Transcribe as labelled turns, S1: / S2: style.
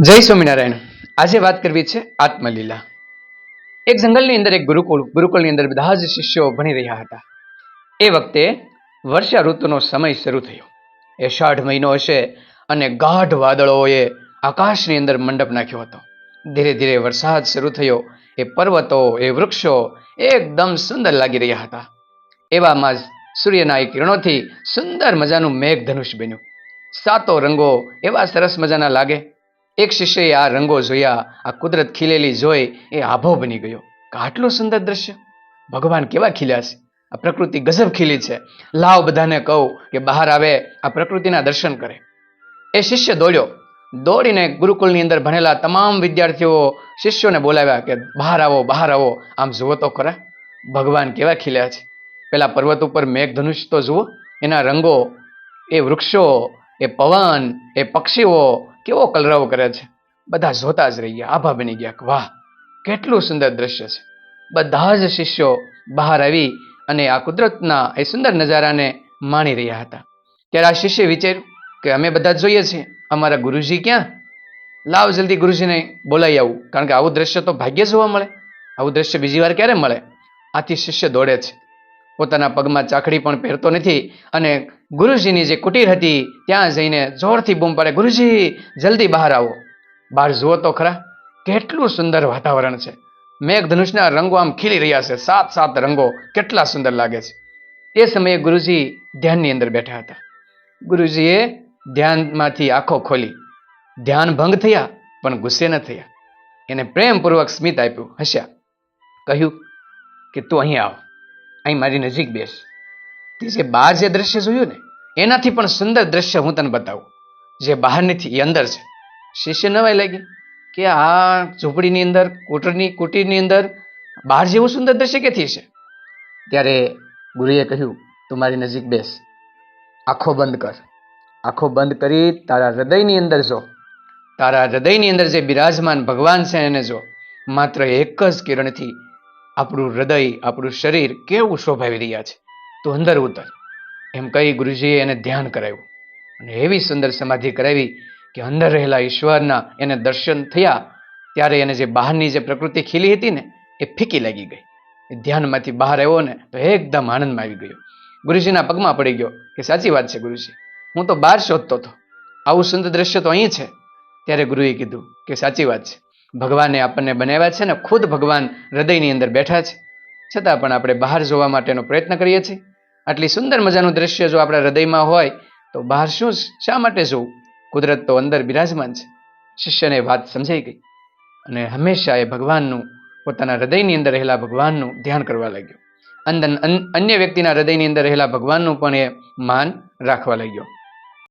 S1: જય સ્વામિનારાયણ. આજે વાત કરવી છે આત્મલીલા. એક જંગલની અંદર એક ગુરુકુળ, ગુરુકુળની અંદર બધા જ શિષ્યો ભણી રહ્યા હતા. એ વખતે વર્ષા ઋતુનો સમય શરૂ થયો. એ અષાઢ મહિનો હશે અને ગાઢ વાદળોએ આકાશની અંદર મંડપ નાખ્યો હતો. ધીરે ધીરે વરસાદ શરૂ થયો. એ પર્વતો, એ વૃક્ષો એકદમ સુંદર લાગી રહ્યા હતા. એવામાં સૂર્યના એ કિરણોથી સુંદર મજાનું મેઘધનુષ બન્યું. સાતો રંગો એવા સરસ મજાના લાગે એક શિષ્યએ આ રંગો જોયા, આ કુદરત ખીલેલી જોઈ એ આભો બની ગયો. આટલું સુંદર દ્રશ્ય? ભગવાન કેવા ખીલ્યા છે? આ પ્રકૃતિ ગજબ ખીલી છે. લાવ બધાને કહું કે બહાર આવે, આ પ્રકૃતિના દર્શન કરે. એ શિષ્ય દોડ્યો. દોડીને ગુરુકુળની અંદર ભણેલા તમામ વિદ્યાર્થીઓ શિષ્યોને બોલાવ્યા કે બહાર આવો બહાર આવો, આમ જુઓ તો ખરા. ભગવાન કેવા ખીલ્યા છે? પેલા પર્વત ઉપર મેઘધનુષ તો જુઓ, એના રંગો, એ વૃક્ષો, એ પવન, એ પક્ષીઓ કેવો કલરવ કરે છે? બધા જોતા જ રહી ગયા આભા બની ગયા વાહ, કેટલું સુંદર દ્રશ્ય છે. બધા જ શિષ્યો બહાર આવી અને આ કુદરતના એ સુંદર નજારાને માણી રહ્યા હતા. ત્યારે આ શિષ્ય વિચાર્યું કે અમે બધા જોઈએ છીએ અમારા ગુરુજી ક્યાં? લાવ જલ્દી ગુરુજીને બોલાવી આવું. કારણ કે આવું દ્રશ્ય તો ભાગ્ય જોવા મળે. આવું દ્રશ્ય બીજી વાર ક્યારે મળે? આથી શિષ્ય દોડે છે. પોતાના પગમાં ચાકડી પણ પહેરતો નથી અને ગુરુજીની જે કુટીર હતી, ત્યાં જઈને જોરથી બૂમ પડે, ગુરુજી, જલ્દી બહાર આવો. બહાર જુઓ તો ખરા, કેટલું સુંદર વાતાવરણ છે. મેઘધનુષના રંગો આમ ખીલી રહ્યા છે સાત સાત રંગો, કેટલા સુંદર લાગે છે. એ સમયે ગુરુજી ધ્યાનની અંદર બેઠા હતા. ગુરુજીએ ધ્યાનમાંથી આંખો ખોલી. ધ્યાન ભંગ થયા, પણ ગુસ્સે ન થયા. એને પ્રેમપૂર્વક સ્મિત આપ્યું, હસ્યા, કહ્યું કે તું અહીં આવ. અહીં મારી નજીક બેસ. જે બહાર જે દ્રશ્ય જોયું ને, એનાથી પણ સુંદર દ્રશ્ય હું તને બતાવું. જે બહાર નથી, એ અંદર છે. શિષ્ય નવાઈ લાગી કે આ ઝૂંપડીની અંદર, કુટરની, કુટીરની અંદર બહાર જેવું સુંદર દ્રશ્ય ક્યાંથી છે ત્યારે ગુરુએ કહ્યું, તું મારી નજીક બેસ. આંખો બંધ કર. આંખો બંધ કરી તારા હૃદયની અંદર જો. તારા હૃદયની અંદર જે બિરાજમાન ભગવાન છે એને જો. માત્ર એક જ કિરણથી આપણું હૃદય, આપણું શરીર કેવું શોભાવી રહ્યા છે. તું અંદર ઉતર. એમ કહી ગુરુજીએ એને ધ્યાન કરાવ્યું. અને એવી સુંદર સમાધિ કરાવી કે અંદર રહેલા ઈશ્વરના એને દર્શન થયા, ત્યારે એને જે બહારની જે પ્રકૃતિ ખીલી હતી ને, એ ફીકી લાગી ગઈ. એ ધ્યાનમાંથી બહાર આવ્યો ને, તો એકદમ આનંદમાં આવી ગયો. ગુરુજીના પગમાં પડી ગયો કે સાચી વાત છે ગુરુજી, હું તો બહાર શોધતો હતો. આવું સુંદર દ્રશ્ય તો અહીં છે. ત્યારે ગુરુએ કીધું કે સાચી વાત છે. ભગવાને આપણને બનાવ્યા છે ને, ખુદ ભગવાન હૃદયની અંદર બેઠા છે. છતાં પણ આપણે બહાર જોવા માટેનો પ્રયત્ન કરીએ છીએ. આટલી સુંદર મજાનું દ્રશ્ય જો આપણા હૃદયમાં હોય, તો બહાર શું શા માટે જોવું? કુદરત તો અંદર બિરાજમાન છે. શિષ્યને વાત સમજાઈ ગઈ. અને હંમેશા એ ભગવાનનું, પોતાના હૃદયની અંદર રહેલા ભગવાનનું ધ્યાન કરવા લાગ્યો. અંદર અન્ય વ્યક્તિના હૃદયની અંદર રહેલા ભગવાનનું પણ એ માન રાખવા લાગ્યો.